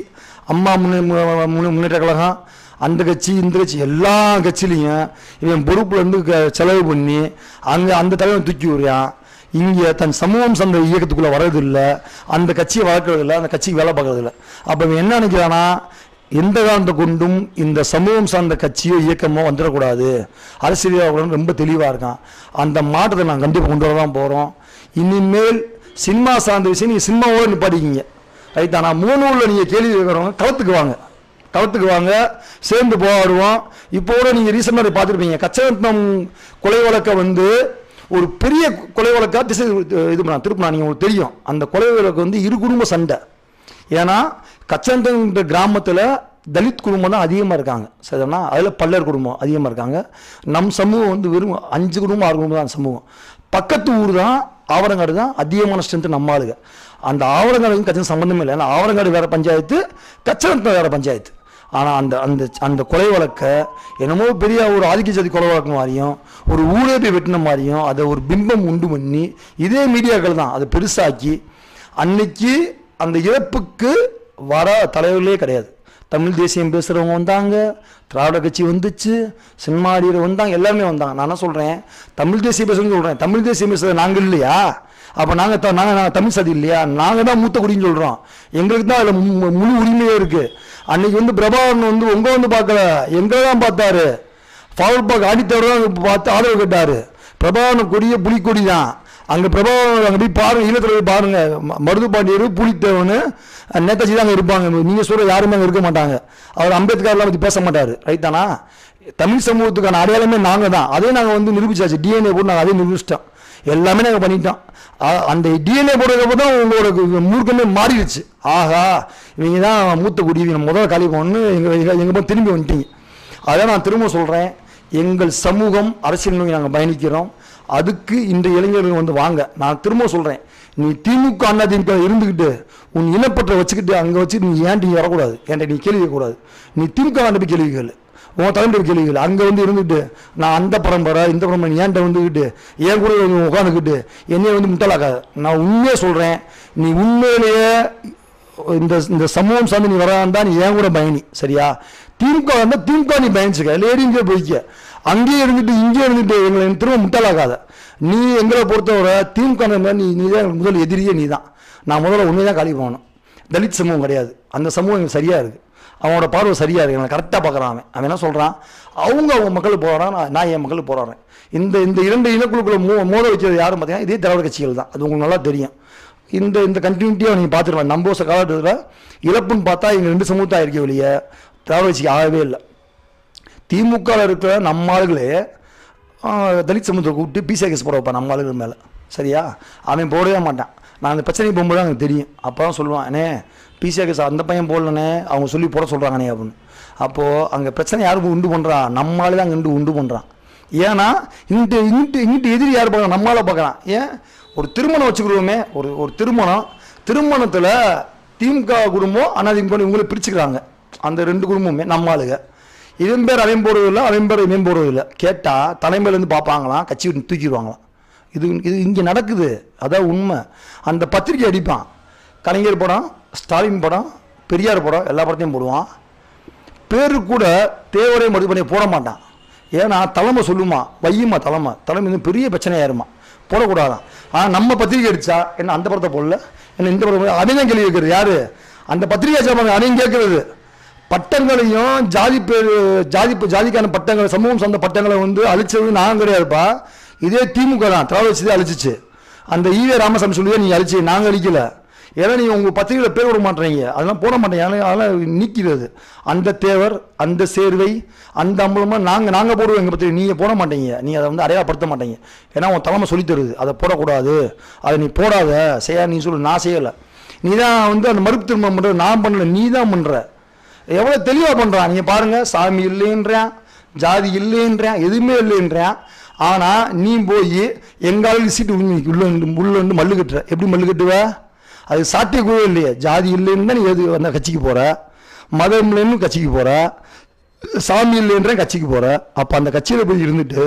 அம்மா முன்னே மு- முன்னேற்ற கழகம் அந்த கட்சி இந்த கட்சி எல்லா கட்சியிலையும் இவன் பொறுப்புலேருந்து செலவு பண்ணி அங்கே அந்த தலைவன் தூக்கி விடுறான் இங்கே தன் சமூகம் சார்ந்த இயக்கத்துக்குள்ளே வர்றதில்லை. அந்த கட்சியை வளர்க்கறதில்ல. அந்த கட்சிக்கு வேலை பார்க்கறதில்ல. அப்போ இவன் என்ன நினைக்கிறான்னா எந்த காரணத்தை கொண்டும் இந்த சமூகம் சார்ந்த கட்சியோ இயக்கமோ வந்துடக்கூடாது. அரசியல் ரொம்ப தெளிவாக இருக்கான். அந்த மாற்றத்தை நான் கண்டிப்பாக கொண்டு வர தான் போகிறோம் இனிமேல் சினிமா சார்ந்த விஷயம் நீங்கள் சினிமாவோட நிப்பாட்டிக்கிங்க. ரைட் ஆனால் மூணு ஊரில் நீங்கள் கேள்வி கேட்குறவங்க களத்துக்கு வாங்க களத்துக்கு வாங்க சேர்ந்து போராடுவோம். இப்போ கூட நீங்கள் ரீசெண்டாக பார்த்துருப்பீங்க. கச்சரத்னம் கொலை வழக்கை வந்து ஒரு பெரிய கொலை வழக்காக திசை இது பண்ணா திருப்பினா நீங்கள் உங்களுக்கு தெரியும். அந்த கொலை வழக்கு வந்து இரு குடும்ப சண்டை. ஏன்னா கச்சந்தங்கிற கிராமத்தில் தலித் குடும்பம் தான் அதிகமாக இருக்காங்க. சரிண்ணா அதில் பல்லர் குடும்பம் அதிகமாக இருக்காங்க. நம் சமூகம் வந்து வெறும் அஞ்சு குடும்பம் ஆறு குடும்பம் தான் சமூகம். பக்கத்து ஊர் தான் ஆவரங்காடு தான் அதிகமான ஸ்ட்ரென்த்து நம்ம ஆளுங்க. அந்த ஆவரங்காடுக்கும் கச்சன் சம்மந்தமே இல்லை. ஏன்னா ஆவரங்காடு வேறு பஞ்சாயத்து கச்சனத்தில் வேறு பஞ்சாயத்து. ஆனால் அந்த அந்த அந்த கொலை வழக்க என்னமோ பெரிய ஒரு ஆதிக்க ஜாதி கொலை வழக்கு மாதிரியும் ஒரு ஊரே போய் வெட்டின மாதிரியும் அதை ஒரு பிம்பம் உண்டு பண்ணி இதே மீடியாக்கள் தான். அதை பெருசாக்கி அன்னைக்கு அந்த இழப்புக்கு வர தலைவர்களே கிடையாது. தமிழ் தேசியம் பேசுகிறவங்க வந்தாங்க. திராவிட கட்சி வந்துச்சு. சினிமாடியர் வந்தாங்க. எல்லாமே வந்தாங்க. நான் என்ன சொல்கிறேன் தமிழ் தேசியம் பேசுறேன்னு சொல்கிறேன் தமிழ் தேசியம் பேசுகிறது நாங்கள் இல்லையா? அப்போ நாங்கள் நாங்கள் நாங்கள் தமிழ் சதி இல்லையா? நாங்கள் தான் மூத்த குடின்னு சொல்கிறோம் எங்களுக்கு தான் அதில் முழு உரிமையே இருக்குது அன்றைக்கி வந்து பிரபாகரன் வந்து உங்கள் வந்து பார்க்கல. எங்களை தான் பார்த்தாரு. ஃபார்வர்ட் பார்க்க ஆடித்தவர் தான் பார்த்து ஆதரவு கேட்டார். பிரபாகரன் கொடியே புலிக்கொடி தான் அங்கே பிரபாவம் அங்கே போய் பாருங்கள் ஈழத்தில் போய் பாருங்கள் மருது பாண்டியர் புலித்தேவன் நேதாஜி தான் அங்கே இருப்பாங்க. நீங்கள் சொல்கிற யாருமே அங்கே இருக்க மாட்டாங்க. அவர் அம்பேத்கர்லாம் பற்றி பேச மாட்டார். ரைத்தானா தமிழ் சமூகத்துக்கான அடையாளமே நாங்கள் தான். அதே நாங்கள் வந்து நிரூபிச்சாச்சு. டிஎன்ஏ போட்டு நாங்கள் அதே நிரூபிச்சிட்டோம். எல்லாமே நாங்கள் பண்ணிட்டோம். அந்த டிஎன்ஏ போடுறதுக்கு தான் உங்களோட மூர்க்கமே மாறிடுச்சு. ஆஹா இவங்க தான் மூத்த குடி இவங்க முதல்ல காலி எங்கள் எங்கள் எங்கள் போய் திரும்பி வந்துட்டீங்க. அதை நான் திரும்ப சொல்கிறேன் எங்கள் சமூகம் அரசியல் நோக்கி நாங்கள் பயணிக்கிறோம். அதுக்கு இந்த இளைஞர்கள் வந்து வாங்க. நான் திரும்ப சொல்கிறேன் நீ திமுக அண்ணா திமுக இருந்துக்கிட்டு உன் இனப்பற்றை வச்சுக்கிட்டு அங்கே வச்சு நீ ஏன்ட்டு நீ வரக்கூடாது ஏன்ட்ட நீ கேள்வி கேட்கக்கூடாது? நீ திமுக ஆண்டு போய் கேள்வி கேளு. உன் தலைமுறை கேள்விகள் அங்கே வந்து இருந்துக்கிட்டு நான் அந்த பரம்பரை இந்த பரம்பரை நீ ஏன்ட்ட வந்துக்கிட்டு என் கூட உட்காந்துக்கிட்டு என்னையை வந்து முட்டாளாக்காது. நான் உண்மையே சொல்கிறேன் நீ உண்மையிலேயே இந்த இந்த சமூகம் சார்ந்து நீ வராண்டா நீ ஏன் கூட பயணி. சரியா? திமுக வந்தால் திமுக நீ லேடி லேடிங்கே போய்க்க. அங்கேயே இருந்துட்டு இங்கேயே இருந்துட்டு எங்களை திரும்ப முட்டாளாகாத நீ எங்களை பொறுத்தவரை திமுக மாதிரி நீ நீ தான் எங்களுக்கு முதல் எதிரியே நீ தான். நான் முதல்ல உண்மை தான் காலி போகணும். தலித் சமூகம் கிடையாது. அந்த சமூகம் எங்களுக்கு சரியாக இருக்குது அவனோட பார்வை சரியாக இருக்குது எனக்கு கரெக்டாக பார்க்குறான் அவன். அவன் என்ன சொல்கிறான் அவங்க அவங்க மக்களுக்கு போகிறான் நான் நான் என் மக்களுக்கு போராடுறேன் இந்த இந்த இரண்டு இனக்குழுக்களை மோ மோத வைக்கிறது யாரும் பார்த்தீங்கன்னா இதே திராவிட கட்சிகள் தான். அது உங்களுக்கு நல்லா தெரியும். இந்த இந்த கண்டினியூட்டியாக நீங்கள் பார்த்துருக்கலாம் நம்ம வருஷ காலகட்டத்தில் இழப்புன்னு பார்த்தா எங்கள் ரெண்டு சமூகத்தாக இருக்க வெளியே திராவிட ஆகவே இல்லை. திமுகவில் இருக்கிற நம்ம ஆளுகளே தலித் சமூகத்தை கூப்பிட்டு பிசிஆ கேஸ் போட நம்ம ஆளுகள் மேலே. சரியா? அவன் போடவே மாட்டான். நான் அந்த பிரச்சனைக்கு போகும்போது எனக்கு தெரியும். அப்போ தான் சொல்லுவான் அண்ணே பிசிஆ கேஸ் அந்த பையன் போடலனே அவங்க சொல்லி போட சொல்கிறாங்கண்ணே அப்படின்னு. அப்போது அங்கே பிரச்சனை யாருக்கு உண்டு பண்ணுறான் நம்ம ஆளு தான் அங்கே உண்டு உண்டு பண்ணுறான் ஏன்னா இங்கிட்டு இங்கிட்டு இங்கிட்டு எதிரி யார் பார்க்குறான் நம்மளால் பார்க்குறான். ஏன்? ஒரு திருமணம் வச்சுக்கிறோமே ஒரு ஒரு திருமணம் திருமணத்தில் திமுக குடும்பம் அதிமுக இவங்களை பிரிச்சுக்கிறாங்க. அந்த ரெண்டு குடும்பமுமே நம்ம ஆளுங்க இவன் பேர் அவன் போடுறது இல்லை அவன் பேர் இவன் போடுறது இல்லை கேட்டால் தலைமையிலேருந்து பார்ப்பாங்களாம் கட்சி விட்டு தூக்கிடுவாங்களாம். இது இது இங்கே நடக்குது. அதான் உண்மை. அந்த பத்திரிக்கை அடிப்பான். கலைஞர் படம் ஸ்டாலின் படம் பெரியார் படம் எல்லா படத்தையும் போடுவான். பேரு கூட தேவரையும் மறுபடி பண்ணி போட மாட்டான். ஏன்னா தலைமை சொல்லுமா? வையுமா தலைமை? தலைமை வந்து பெரிய பிரச்சனையாயிருமா போடக்கூடாதான். ஆனால் நம்ம பத்திரிக்கை அடித்தா என்ன அந்த படத்தை போடல? என்ன இந்த படம் போடல? கேள்வி கேட்குறது யார்? அந்த பத்திரிகை சாப்பாங்க அவன் கேட்குறது. பட்டங்களையும் ஜாதி பேர் ஜாதி ஜாதிக்கான பட்டங்கள் சமூகம் சார்ந்த பட்டங்களை வந்து அழிச்சது நான் கிடையாதுப்பா இதே திமுக தான் திராவிட வச்சு அழிச்சிச்சு. அந்த ஈவே ராமசாமி சொல்லி நீ அழிச்சு நாங்கள் அழிக்கல. ஏன்னா நீங்கள் உங்கள் பத்திரிகையில் பேர் விட மாட்டேறீங்க. அதெல்லாம் போட மாட்டேங்க அதெல்லாம் நீக்கிறது அந்த தேவர் அந்த சேர்வை அந்த அம்பலமாக நாங்கள் நாங்கள் போடுவோம் எங்கள் பத்திரிகை. நீங்கள் போட மாட்டீங்க. நீ அதை வந்து அடையாளப்படுத்த மாட்டீங்க. ஏன்னா உன் தலைமை சொல்லித் தருது. அதை போடக்கூடாது. அதை நீ போடாத. செய்ய நீ சொல்லு. நான் செய்யலை. நீ தான் வந்து அந்த மறுப்பு திரும்ப பண்ணுற நான் பண்ணல. நீ தான் பண்ணுற எவ்வளோ தெளிவாக பண்ணுறான் நீங்கள் பாருங்கள் சாமி இல்லைன்றான் ஜாதி இல்லைன்றான் எதுவுமே இல்லைன்றான். ஆனால் நீ போய் எங்காலும் சீட்டு உள்ள உள்ள வந்து வந்து மல்லு கட்டுற. எப்படி மல்லு கட்டுவ? அது சாத்தியக்கூட இல்லையே. ஜாதி இல்லைன்னு தான் நீ எது அந்த கட்சிக்கு போகிற மதம் இல்லைன்னு கட்சிக்கு போகிற சாமி இல்லைன்ற கட்சிக்கு போகிற அப்போ அந்த கட்சியில் போய் இருந்துட்டு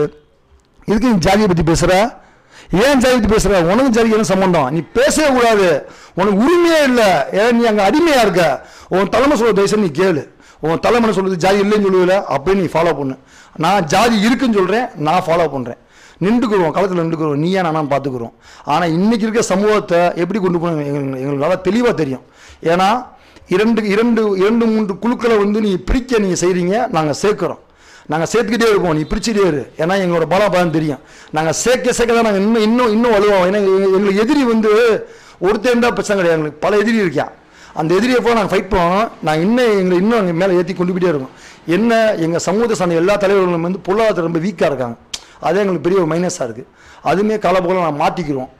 இதுக்கு நீ ஜாதியை பற்றி பேசுகிற ஏன் ஜாதி பேசுகிற உனக்கும் ஜாதிக்கு சம்மந்தம் நீ பேசவே கூடாது. உனக்கு உரிமையே இல்லை. ஏன் நீ அங்கே அடிமையாக இருக்க? உன் தலைமை சொல்ல தயவுசெய்து நீ கேளு. உன் தலைமை சொல்றது? ஜாதி இல்லைன்னு சொல்லுவில அப்படியே நீ ஃபாலோ பண்ணு. நான் ஜாதி இருக்குன்னு சொல்கிறேன் நான் ஃபாலோ பண்ணுறேன் நின்றுக்குருவோம். களத்தில் நின்றுக்குருவோம். நீ ஏன் நான் பார்த்துக்குறோம் ஆனால் இன்னைக்கு இருக்க சமூகத்தை எப்படி கொண்டு போகணும் எங்களுக்கு எங்களுக்கு நல்லா தெளிவாக தெரியும். ஏன்னா இரண்டு இரண்டு இரண்டு மூன்று குழுக்களை வந்து நீ பிரிக்க நீங்கள் செய்கிறீங்க நாங்கள் சேர்க்குறோம். நாங்கள் சேர்த்துக்கிட்டே இருக்கோம் நீ பிரிச்சுட்டே இரு. ஏன்னா எங்களோட பலம் பலம் தெரியும். நாங்கள் சேர்க்க சேர்க்க தான் நாங்கள் இன்னும் இன்னும் இன்னும் வலுவோம் ஏன்னா எங்களுக்கு எதிரி வந்து ஒருத்தர் தான் பிரச்சனை கிடையாது. எங்களுக்கு பல எதிரி இருக்கா? அந்த எதிரியை போய் நாங்கள் ஃபைட் பண்ணோம். நாங்கள் இன்னும் எங்களை இன்னும் எங்கள் மேலே ஏற்றி கொண்டு போயிட்டே இருக்கோம். என்ன எங்கள் சமூகத்தை சார்ந்த எல்லா தலைவர்களும் வந்து பொருளாதாரத்தில் ரொம்ப வீக்காக இருக்காங்க. அதே எங்களுக்கு பெரிய ஒரு மைனஸாக இருக்குது அதுவுமே காலப்போக்கில் நாங்கள் மாற்றிக்கிறோம்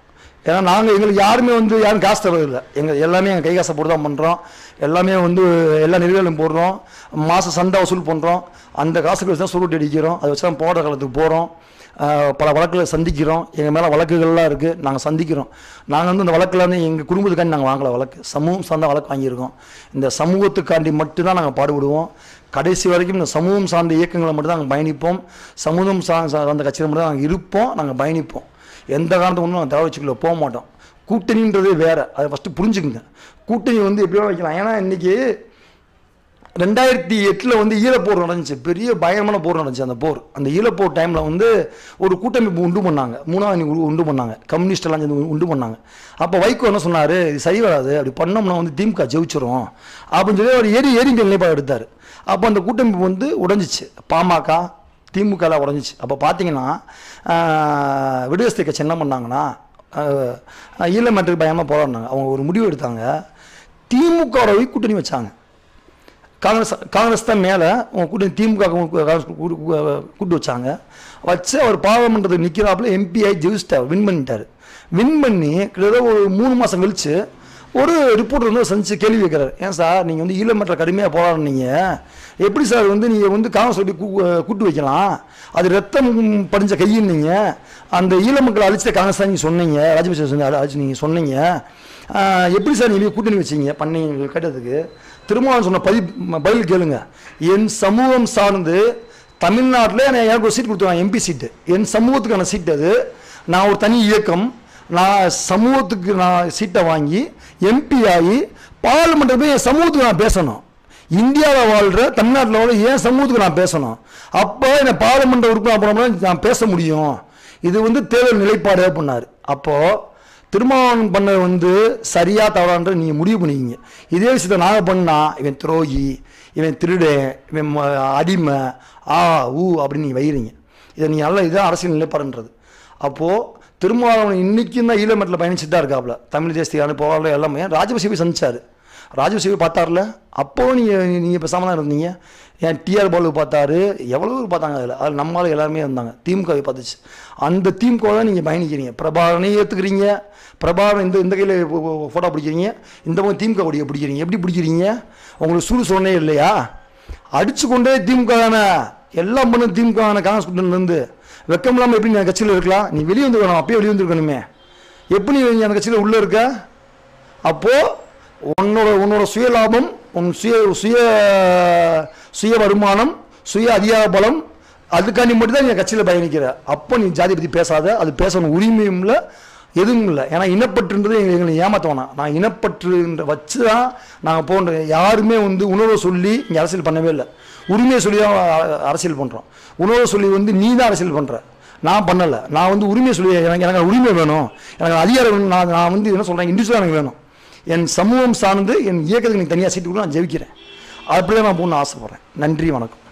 ஏன்னா நாங்கள் எங்களுக்கு யாருமே வந்து யாரும் காசு தரதில்லை. எங்கள் எல்லாமே எங்கள் கை காசை போட்டு தான் பண்ணுறோம் எல்லாமே வந்து எல்லா நிறுவனம் போடுறோம். மாதம் சண்டை வசூல் பண்ணுறோம் அந்த காசுக்கு வச்சு தான் சுருட்டு அடிக்கிறோம். அதை வச்சு தான் போடுற காலத்துக்கு போகிறோம் பல வழக்குகளை சந்திக்கிறோம். எங்கள் மேலே வழக்குகள்லாம் இருக்குது நாங்கள் சந்திக்கிறோம். நாங்கள் வந்து இந்த வழக்கில் வந்து எங்கள் குடும்பத்துக்காண்டி நாங்கள் வாங்கலை வழக்கு. சமூகம் சார்ந்த வழக்கு வாங்கியிருக்கோம். இந்த சமூகத்துக்காண்டி மட்டும்தான் நாங்கள் பாடுபடுவோம். கடைசி வரைக்கும் இந்த சமூகம் சார்ந்த இயக்கங்களை மட்டும் தான் நாங்கள் பயணிப்போம். சமூகம் சா- சார்ந்த கட்சியில் மட்டும் தான் நாங்கள் இருப்போம். நாங்கள் பயணிப்போம். எந்த காரணத்தை ஒன்றும் நாங்கள் வச்சுக்கல போக மாட்டோம். கூட்டணின்றதே வேறு. அதை ஃபஸ்ட்டு புரிஞ்சுக்குங்க. கூட்டணி வந்து எப்படியோ வைக்கலாம். ஏன்னா இன்னைக்கு ரெண்டாயிரத்தி எட்டில் வந்து ஈழப்போர் நடந்துச்சு. பெரிய பயங்கரமான போர் நடந்துச்சு அந்த போர். அந்த ஈழப்போர் டைமில் வந்து ஒரு கூட்டமைப்பு உண்டு பண்ணாங்க. மூணாவது உண்டு- பண்ணாங்க. கம்யூனிஸ்ட் எல்லாம் சேர்ந்து உண்டு பண்ணாங்க. அப்போ வைகோ என்ன சொன்னார்? இது சரி வராது. அப்படி பண்ணோம்னா வந்து திமுக ஜெயிச்சிரும். அப்படின்னு சொல்லி அவர் ஏறி ஏறி நிலைப்பாடு எடுத்தார். அப்போ அந்த கூட்டமைப்பு வந்து உடைஞ்சிச்சு. பாமக திமுகவில் உடஞ்சிச்சு. அப்போ பார்த்தீங்கன்னா விடுதலை கட்சி என்ன பண்ணாங்கன்னா ஆஹ், பயமாக போராடினாங்க. அவங்க ஒரு முடிவு எடுத்தாங்க. திமுகவோட போய் கூட்டணி வச்சாங்க. காங்கிரஸ் காங்கிரஸ் தான் மேலே அவங்க கூட்டணி திமுக காங்கிரஸ் கூட்டு வச்சாங்க. வச்சு அவர் பாராளுமன்றத்துக்கு நிற்கிறாப்புல எம்பிஐ ஜெயிச்சிட்டார். வின் பண்ணிட்டார். வின் பண்ணி கிட்டத்தட்ட ஒரு மூணு மாதம் கழிச்சு ஒரு ரிப்போர்ட்டர் வந்து சந்திச்சு கேள்வி கேட்குறாரு. ஏன் சார் நீங்கள் வந்து ஈழமற்ற கடுமையாக போராடினீங்க. எப்படி சார் வந்து நீங்கள் வந்து காங்கிரஸ் சொல்லி கூ- கூட்டு வைக்கலாம்? அது ரத்தம் படிஞ்ச கையின்னீங்க அந்த ஈழ மக்களை அழிச்ச காங்கிரஸ் தான் நீங்கள் சொன்னீங்க. ராஜபக்சே சொன்ன அழிச்சு நீங்கள் சொன்னீங்க. எப்படி சார் நீங்கள் கூட்டணி வச்சீங்க? பண்ணீங்க கேட்டதுக்கு திருமாவளவன் சொன்ன பதி பதில் கேளுங்க. என் சமூகம் சார்ந்து தமிழ்நாட்டில் எனக்கு ஒரு சீட் கொடுத்துருவாங்க எம்பி சீட்டு. என் சமூகத்துக்கான சீட் அது. நான் ஒரு தனி இயக்கம். நான் சமூகத்துக்கு நான் சீட்டை வாங்கி எம்பி ஆகி பார்லிமெண்ட்டில் போய் என் சமூகத்துக்கு நான் பேசணும். இந்தியாவில் வாழ்கிற தமிழ்நாட்டில் வாழ்ற என் சமூகத்துக்கு நான் பேசணும். அப்போ என்னை பார்லிமெண்ட் உறுப்பினர் போனோம்னா நான் பேச முடியும். இது வந்து தேர்தல் நிலைப்பாடு பண்ணார். அப்போது திருமாவன் பண்ணது வந்து சரியாக தவறான்ற நீங்கள் முடிவு பண்ணிக்கிங்க. இதே விஷயத்தை நாங்கள் பண்ணால் இவன் துரோகி இவன் திருடன் இவன் ம- அடிமை ஆ ஊ அப்படின்னு நீங்கள் வைகிறீங்க இதை நீங்கள் நல்லா இதுதான் அரசியல் நிலைப்பாடுன்றது. அப்போது திருமாவளவன் இன்னைக்கு தான் ஈழமட்டில் பயணிச்சுட்டு தான் இருக்காப்புல. தமிழ் தேசியான போராட எல்லாமே ராஜபக்சே சந்திச்சார். சந்திச்சாரு பார்த்தார்ல? அப்போவும் நீங்கள் நீங்கள் இப்போ தான் இருந்தீங்க. ஏன் டிஆர் பாலு பார்த்தாரு? எவ்வளோ பேர் பார்த்தாங்க அதில்? அதில் நம்மளால் எல்லாருமே இருந்தாங்க. திமுகவை பார்த்துச்சு. அந்த திமுக தான் நீங்கள் பயணிக்கிறீங்க. பிரபாகரனை ஏற்றுக்கிறீங்க பிரபாகரன் இந்த இந்த கையில் ஃபோட்டோ பிடிக்கிறீங்க. இந்த மாதிரி திமுக கொடியை பிடிக்கிறீங்க. எப்படி பிடிக்கிறீங்க? உங்களுக்கு சூடு சொன்னே இல்லையா? அடிச்சு கொண்டே திமுக தானே எல்லாம் பண்ண திமுக தானே காங்கிரஸ் கூட்டணிலேருந்து வெக்கம் இல்லாமல் எப்படி நீ அந்த கட்சியில் இருக்கலாம் நீ வெளியே வந்துருக்கணும் அப்பயே வெளியே வந்துருக்கணுமே. எப்படி நீ அந்த கட்சியில் உள்ளே இருக்க? அப்போது உன்னோட உன்னோட சுய லாபம் உன் சுய சுய சுய வருமானம் சுய அதிகார பலம் அதுக்காண்டி மட்டும் தான் நீ கட்சியில் பயணிக்கிற. அப்போ நீ ஜாதி பற்றி பேசாத அது பேசணும் உரிமையும் இல்லை எதுவும் இல்லை. ஏன்னா இனப்பற்றுன்றது எங்களை எங்களை ஏமாற்ற வேணாம் நான் இனப்பற்றுன்ற வச்சு தான் நாங்கள் போன்ற யாருமே வந்து உணர்வை சொல்லி இங்கே அரசியல் பண்ணவே இல்லை. உரிமையை சொல்லி தான் அரசியல் பண்ணுறோம் உணவை சொல்லி வந்து நீ தான் அரசியல் பண்ணுற நான் பண்ணலை. நான் வந்து உரிமையை சொல்லி எனக்கு எனக்கு உரிமை வேணும். எனக்கு அதிகாரம் வேணும். நான் நான் வந்து என்ன சொல்கிறேன் இண்டிவிஜுவலாக எனக்கு வேணும். என் சமூகம் சார்ந்து என் இயக்கத்துக்கு எனக்கு தனியாக சீட்டு கூட நான் ஜெயிக்கிறேன். அப்படியே நான் போகணும்னு ஆசைப்பட்றேன். நன்றி வணக்கம்.